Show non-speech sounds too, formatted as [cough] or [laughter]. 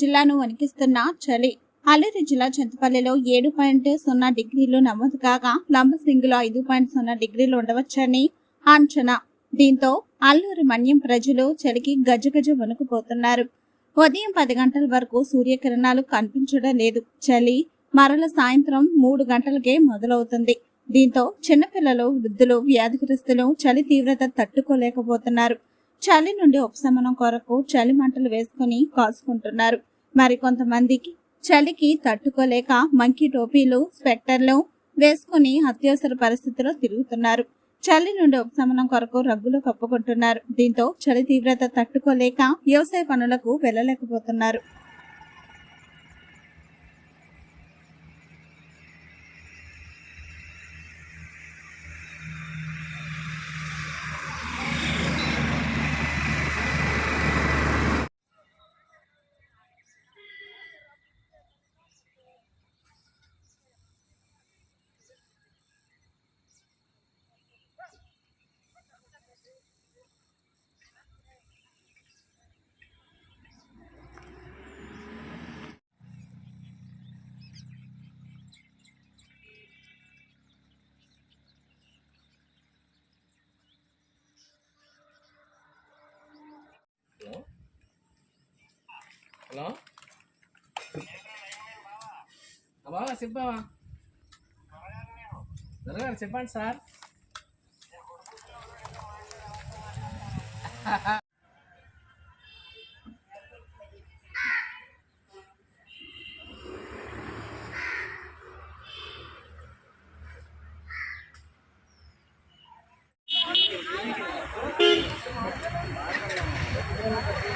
జిల్లాను వణికిస్తున్న చలి. అల్లూరి జిల్లా చింతపల్లిలో ఏడు పాయింట్ సున్నా డిగ్రీలు నమోదు కాగా లంబసింగిలో ఐదు పాయింట్ సున్నా డిగ్రీలు ఉండవచ్చని అంచనా. దీంతో అల్లూరు మన్యం ప్రజలు చలికి గజగజ వణుకుపోతున్నారు. ఉదయం పది గంటల వరకు సూర్యకిరణాలు కనిపించడం లేదు. చలి మరల సాయంత్రం మూడు గంటలకే మొదలవుతుంది. దీంతో చిన్నపిల్లలు వృద్ధులు వ్యాధిగ్రస్తులు చలి తీవ్రత తట్టుకోలేకపోతున్నారు. చలి నుండి ఉపశమనం కొరకు చలి మంటలు వేసుకుని కాసుకుంటున్నారు. మరికొంతమందికి చలికి తట్టుకోలేక మంకీ టోపీలు స్వెట్టర్లు వేసుకుని అత్యవసర పరిస్థితిలో తిరుగుతున్నారు. చలి నుండి ఉపశమనం కొరకు రగ్గులు కప్పుకుంటున్నారు. దీంతో చలి తీవ్రత తట్టుకోలేక వ్యవసాయ పనులకు వెళ్ళలేకపోతున్నారు. Halo? Apa lah simpan bang? Dengar simpan sar. Thank. [laughs]